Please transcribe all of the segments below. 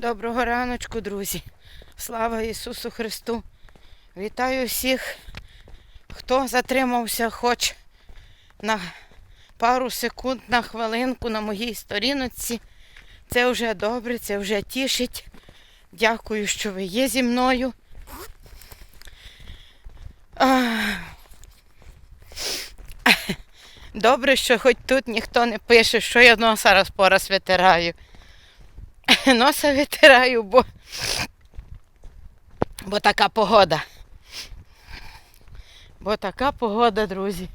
Доброго раночку, друзі. Слава Ісусу Христу. Вітаю всіх, хто затримався хоч на пару секунд, на хвилинку на моїй сторіночці. Це вже добре, це вже тішить. Дякую, що ви є зі мною. Добре, що хоч тут ніхто не пише, що я носа раз по раз витираю. Носа витираю, бо, бо така погода. Бо така погода, друзі.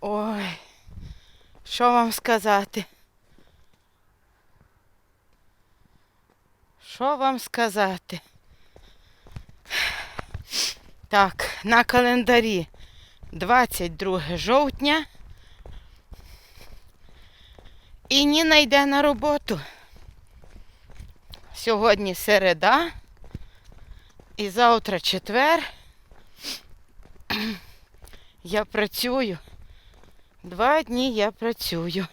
Ой, що вам сказати? Що вам сказати? Так, на календарі 22 жовтня. І Ніна йде на роботу. Сьогодні середа і завтра четвер. Я працюю. Два дні я працюю.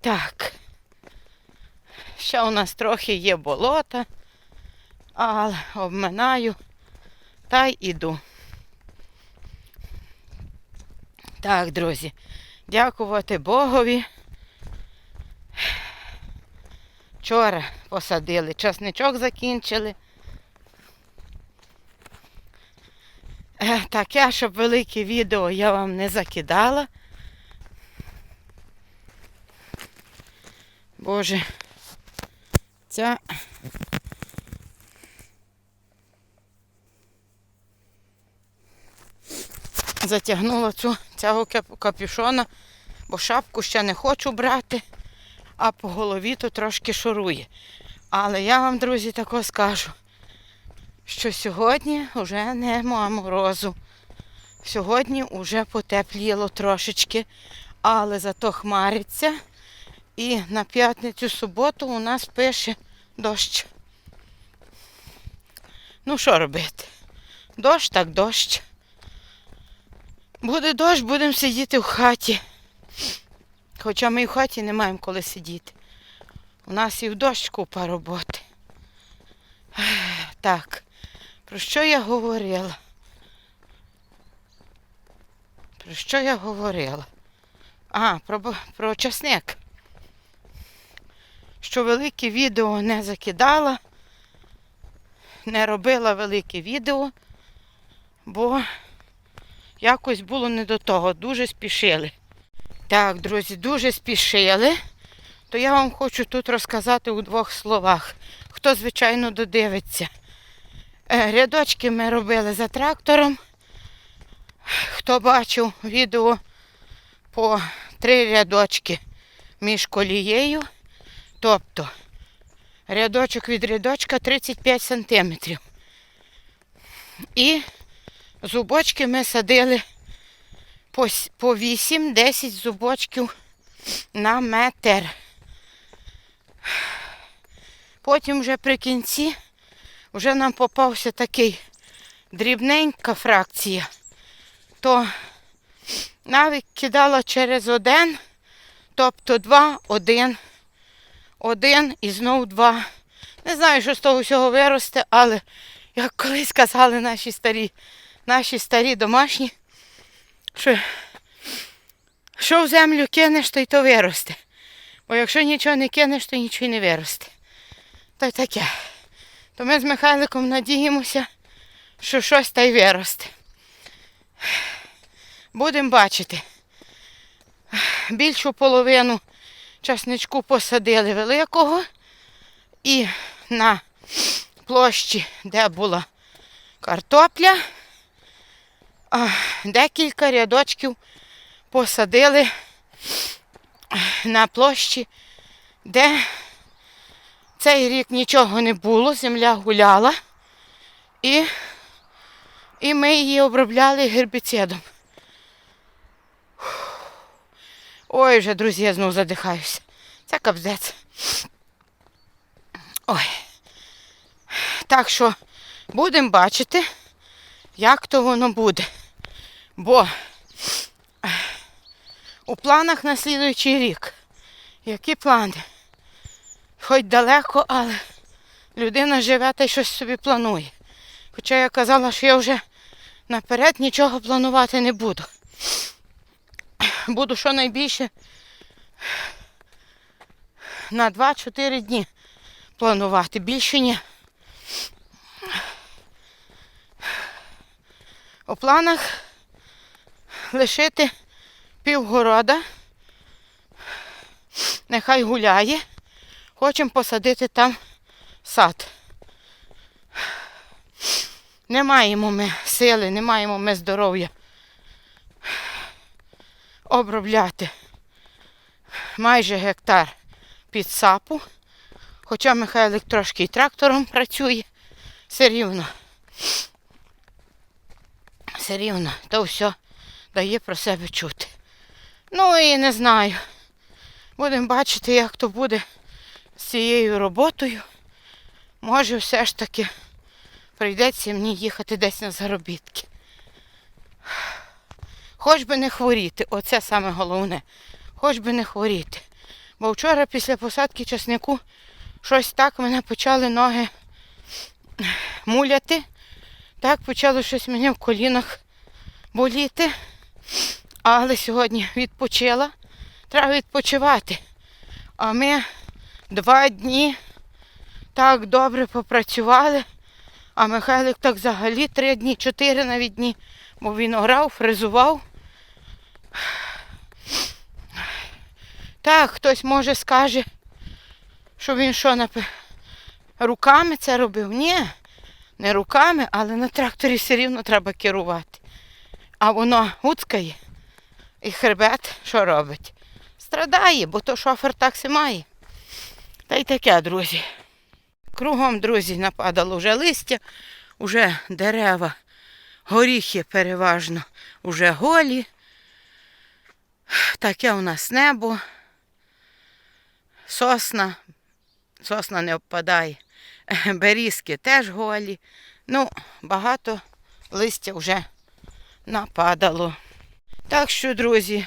Так. Ще у нас трохи є болота, але обминаю та й іду. Так, друзі, дякувати Богові. Вчора посадили, часничок закінчили. Е, Таке, щоб велике відео я вам не закидала. Боже, ця затягнула цю цього капюшона, бо шапку ще не хочу брати, а по голові то трошки шурує. Але я вам, друзі, тако скажу, що сьогодні вже нема морозу. Сьогодні вже потепліло трошечки, але зато хмариться. І на п'ятницю суботу у нас пише дощ. Ну що робити? Дощ так дощ. Буде дощ, будемо сидіти в хаті. Хоча ми в хаті не маємо коли сидіти. У нас і в дощ купа роботи. Так, про що я говорила? Про що я говорила? А, про, про часник. Що велике відео не закидала, не робила велике відео, бо якось було не до того, дуже спішили. Так, друзі, дуже спішили. То я вам хочу тут розказати у двох словах. Хто, звичайно, додивиться. Е, Рядочки ми робили за трактором. Хто бачив відео по три рядочки між колією. Тобто рядочок від рядочка 35 сантиметрів. І зубочки ми садили по, по 8-10 зубочків на метр. Потім вже при кінці вже нам попався такий дрібненька фракція, то навіть кидала через один, тобто два, один, один і знов два. Не знаю, що з того всього виросте, але як колись казали наші старі, наші старі домашні, що, що в землю кинеш, то й то виросте. Бо якщо нічого не кинеш, то нічого не виросте. То й таке. То ми з Михайликом надіємося, що щось та й виросте. Будемо бачити. Більшу половину часничку посадили великого і на площі, де була картопля, декілька рядочків посадили на площі, де цей рік нічого не було, земля гуляла, і, і ми її обробляли гербіцидом. Ой, вже, друзі, я знову задихаюся. Це капздець. Ой. Так що будемо бачити, як то воно буде. Бо у планах на слідуючий рік. Які плани? Хоч далеко, але людина живе та й щось собі планує. Хоча я казала, що я вже наперед нічого планувати не буду. Буду щонайбільше на 2-4 дні планувати. Більше ні. У планах лишити півгорода. Нехай гуляє. Хочемо посадити там сад. Не маємо ми сили, не маємо ми здоров'я обробляти майже гектар під сапу. Хоча Михайлик трошки і трактором працює, все рівно. Все рівно, то все дає про себе чути. Ну і не знаю. Будемо бачити, як то буде з цією роботою. Може, все ж таки прийдеться мені їхати десь на заробітки. Хоч би не хворіти, оце саме головне. Хоч би не хворіти. Бо вчора після посадки часнику щось так мене почали ноги муляти. Так почало щось мені в колінах боліти. Але сьогодні відпочила. Треба відпочивати. А ми два дні так добре попрацювали. А Михайлик так взагалі три дні, чотири навіть дні, бо він орав, фрезував. Так, хтось може скаже, що він що напи... руками це робив. Ні, не руками, але на тракторі все рівно треба керувати. А воно гуцкає. І хребет що робить? Страдає, бо то шофер так се має. Та й таке, друзі. Кругом, друзі, нападало вже листя, вже дерева, горіхи переважно вже голі. Таке у нас небо. Сосна. Сосна не впадає. Берізки теж голі. Ну, багато листя вже нападало. Так що, друзі,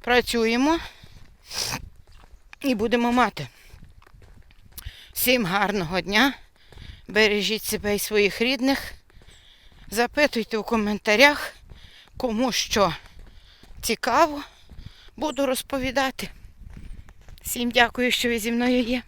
працюємо і будемо мати. Всім гарного дня. Бережіть себе і своїх рідних. Запитуйте у коментарях, кому що цікаво. Буду розповідати. Всім дякую, що ви зі мною є.